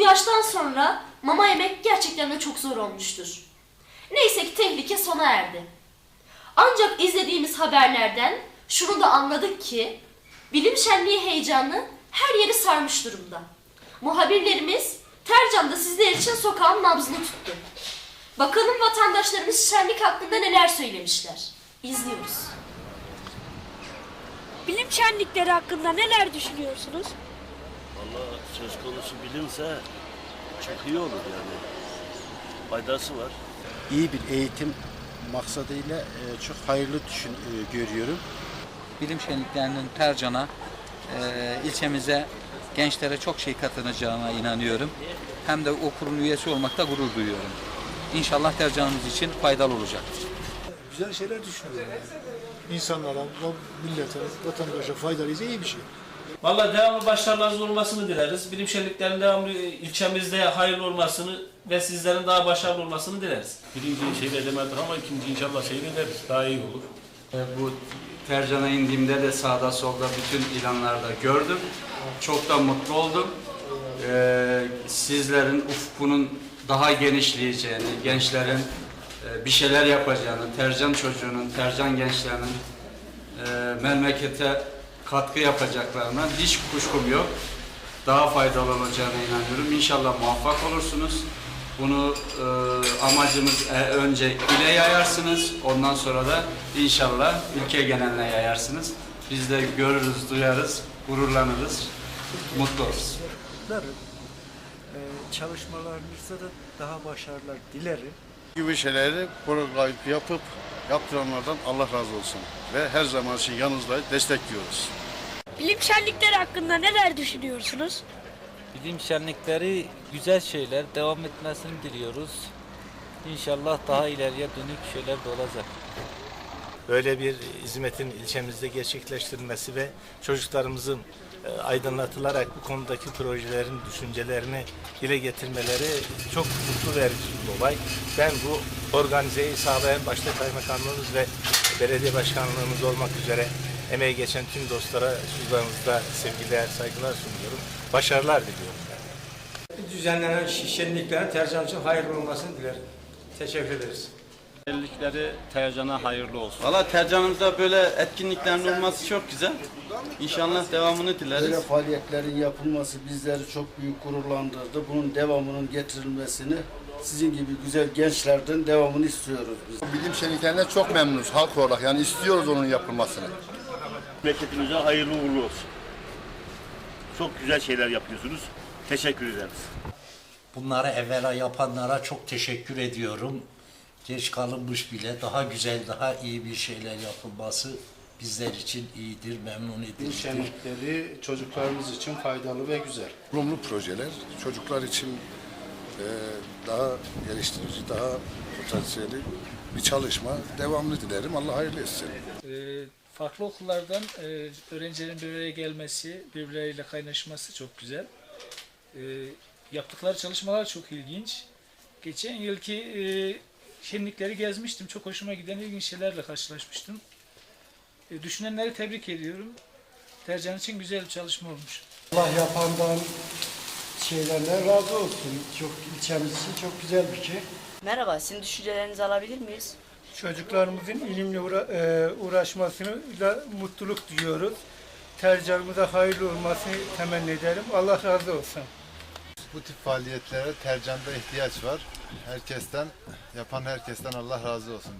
yaştan sonra mama yemek gerçekten de çok zor olmuştur. Neyse ki tehlike sona erdi. Ancak izlediğimiz haberlerden şunu da anladık ki bilim şenliği heyecanı her yeri sarmış durumda. Muhabirlerimiz Tercan'da sizler için sokağın nabzını tuttu. Bakalım vatandaşlarımız şenlik hakkında neler söylemişler. İzliyoruz. Bilim şenlikleri hakkında neler düşünüyorsunuz? Valla söz konusu bilimse çok iyi olur yani. Faydası var. iyi bir eğitim maksadıyla e, çok hayırlı düşün, e, görüyorum. bilim şenliklerinin Tercan'a, e, ilçemize, gençlere çok şey katılacağına inanıyorum. Hem de o kurul üyesi olmakta gurur duyuyorum. İnşallah Tercan'ımız için faydalı olacaktır. güzel şeyler düşünüyorum yani. İnsanlara, millete, vatandaşa faydalıysa iyi bir şey. Valla devamlı başarılarınız olmasını dileriz. Bilim şenliklerinin devamlı ilçemizde hayırlı olmasını ve sizlerin daha başarılı olmasını dileriz. Birinciyi seyredemedik ama ikinci inşallah seyrederiz. Daha iyi olur. E, Bu Tercan'a indiğimde de sağda solda bütün ilanlarda gördüm. Çok da mutlu oldum. Ee, sizlerin ufkunun daha genişleyeceğini, gençlerin e, bir şeyler yapacağını, Tercan çocuğunun, Tercan gençlerinin e, memlekete katkı yapacaklarına hiç kuşkum yok. Daha faydalı olacağına inanıyorum. İnşallah muvaffak olursunuz. Bunu e, amacımız e, önce ile yayarsınız. Ondan sonra da inşallah ülke geneline yayarsınız. Biz de görürüz, duyarız, gururlanırız, mutlu oluruz. Ee, çalışmalarınızda da daha başarılar dilerim. Gibi şeyleri program yapıp yaptıranlardan Allah razı olsun. Ve her zaman için yanınızdayız, destekliyoruz. Bilim şenlikleri hakkında neler düşünüyorsunuz? Bilim şenlikleri güzel şeyler, devam etmesini diliyoruz. İnşallah daha ileriye dönük şeyler de olacak. Böyle bir hizmetin ilçemizde gerçekleştirilmesi ve çocuklarımızın e, aydınlatılarak bu konudaki projelerin düşüncelerini dile getirmeleri çok mutlu verici bir olay. Ben bu organizeyi sağlayan başta kaymakamlığımız ve belediye başkanlığımız olmak üzere emeği geçen tüm dostlara huzurlarınızda sevgiler, saygılar sunuyorum. Başarılar diliyorum. Düzenlenen şenliklerin Tercan için hayırlı olmasını dilerim. Teşekkür ederiz. Şenlikleri Tercan'a hayırlı olsun. Valla Tercan'ımızda böyle etkinliklerin olması çok güzel. İnşallah devamını dileriz. Böyle faaliyetlerin yapılması bizleri çok büyük gururlandırdı. Bunun devamının getirilmesini sizin gibi güzel gençlerden devamını istiyoruz biz. Bilim şenliklerinden çok memnunuz halk olarak. Yani istiyoruz onun yapılmasını. Memleketimize hayırlı uğurlu olsun. Çok güzel şeyler yapıyorsunuz. Teşekkür ederiz. Bunları evvela yapanlara çok teşekkür ediyorum. Geç kalınmış bile daha güzel, daha iyi bir şeyler yapılması bizler için iyidir, memnun edicidir. Şenlikleri çocuklarımız için faydalı ve güzel. Olumlu projeler çocuklar için e, daha geliştirici, daha potansiyeli bir çalışma. Devamlı dilerim. Allah hayırlı etsin. Ee, farklı okullardan e, öğrencilerin bir araya gelmesi, birbirleriyle kaynaşması çok güzel. Ee, yaptıkları çalışmalar çok ilginç. Geçen yılki e, şenlikleri gezmiştim. Çok hoşuma giden ilginç şeylerle karşılaşmıştım. E, düşünenleri tebrik ediyorum. Tercan için güzel bir çalışma olmuş. Allah yapandan şeylerle razı olsun. Çok ilçemiz için çok güzel bir şey. Merhaba, sizin düşüncelerinizi alabilir miyiz? Çocuklarımızın ilimle uğra- e, uğraşmasıyla mutluluk duyuyoruz. Tercanımıza hayırlı olmasını temenni ederim. Allah razı olsun. Bu tip faaliyetlere Tercan'da ihtiyaç var. Herkesten, yapan herkesten Allah razı olsun.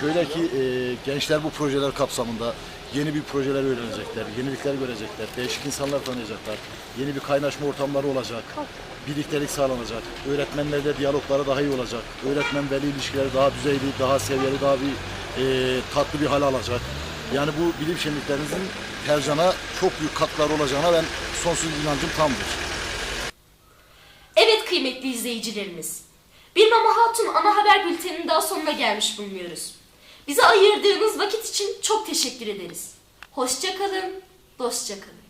Şöyle ki e, gençler bu projeler kapsamında yeni bir projeler öğrenecekler, yenilikler görecekler, değişik insanlar tanıyacaklar, yeni bir kaynaşma ortamları olacak, birliktelik sağlanacak, öğretmenlerle diyalogları daha iyi olacak, öğretmen veli ilişkileri daha düzeyli, daha seviyeli, daha bir e, tatlı bir hal alacak. Yani bu bilim şenliklerinizin Tercan'a çok büyük katkıları olacağına ben sonsuz inancım tamdır. Evet kıymetli izleyicilerimiz. Bir Mama Hatun ana haber bülteninin daha sonuna gelmiş bulunuyoruz. Bize ayırdığınız vakit için çok teşekkür ederiz. Hoşça kalın, dostça kalın.